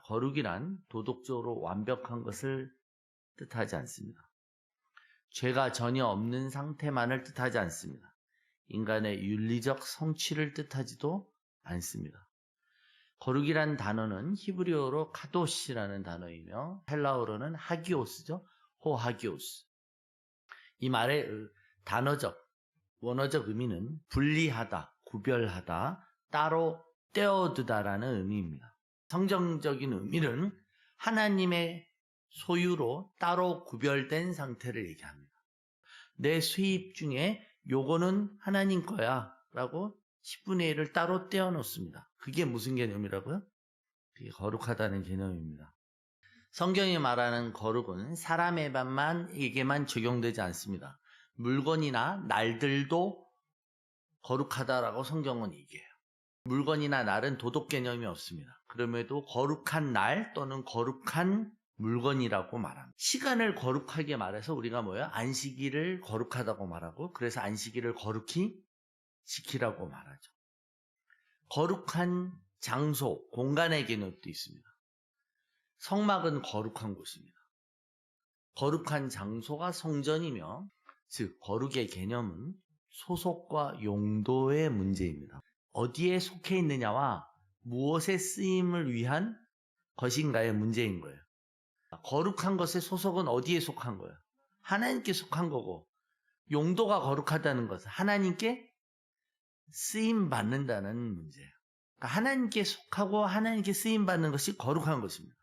거룩이란 도덕적으로 완벽한 것을 뜻하지 않습니다. 죄가 전혀 없는 상태만을 뜻하지 않습니다. 인간의 윤리적 성취를 뜻하지도 않습니다. 거룩이란 단어는 히브리어로 카도시라는 단어이며 헬라어로는 하기오스죠. 호하기오스. 이 말의 단어적, 원어적 의미는 분리하다, 구별하다, 따로 떼어두다라는 의미입니다. 성경적인 의미는 하나님의 소유로 따로 구별된 상태를 얘기합니다. 내 수입 중에 요거는 하나님 거야 라고 10분의 1을 따로 떼어 놓습니다. 그게 무슨 개념이라고요? 그게 거룩하다는 개념입니다. 성경이 말하는 거룩은 사람에게만 적용되지 않습니다. 물건이나 날들도 거룩하다라고 성경은 얘기해요. 물건이나 날은 도덕 개념이 없습니다. 그럼에도 거룩한 날 또는 거룩한 물건이라고 말합니다. 시간을 거룩하게 말해서 우리가 뭐야? 안식일을 거룩하다고 말하고 그래서 안식일을 거룩히 지키라고 말하죠. 거룩한 장소, 공간의 개념도 있습니다. 성막은 거룩한 곳입니다. 거룩한 장소가 성전이며 즉 거룩의 개념은 소속과 용도의 문제입니다. 어디에 속해 있느냐와 무엇의 쓰임을 위한 것인가의 문제인 거예요. 거룩한 것의 소속은 어디에 속한 거예요? 하나님께 속한 거고 용도가 거룩하다는 것은 하나님께 쓰임 받는다는 문제예요. 그러니까 하나님께 속하고 하나님께 쓰임 받는 것이 거룩한 것입니다.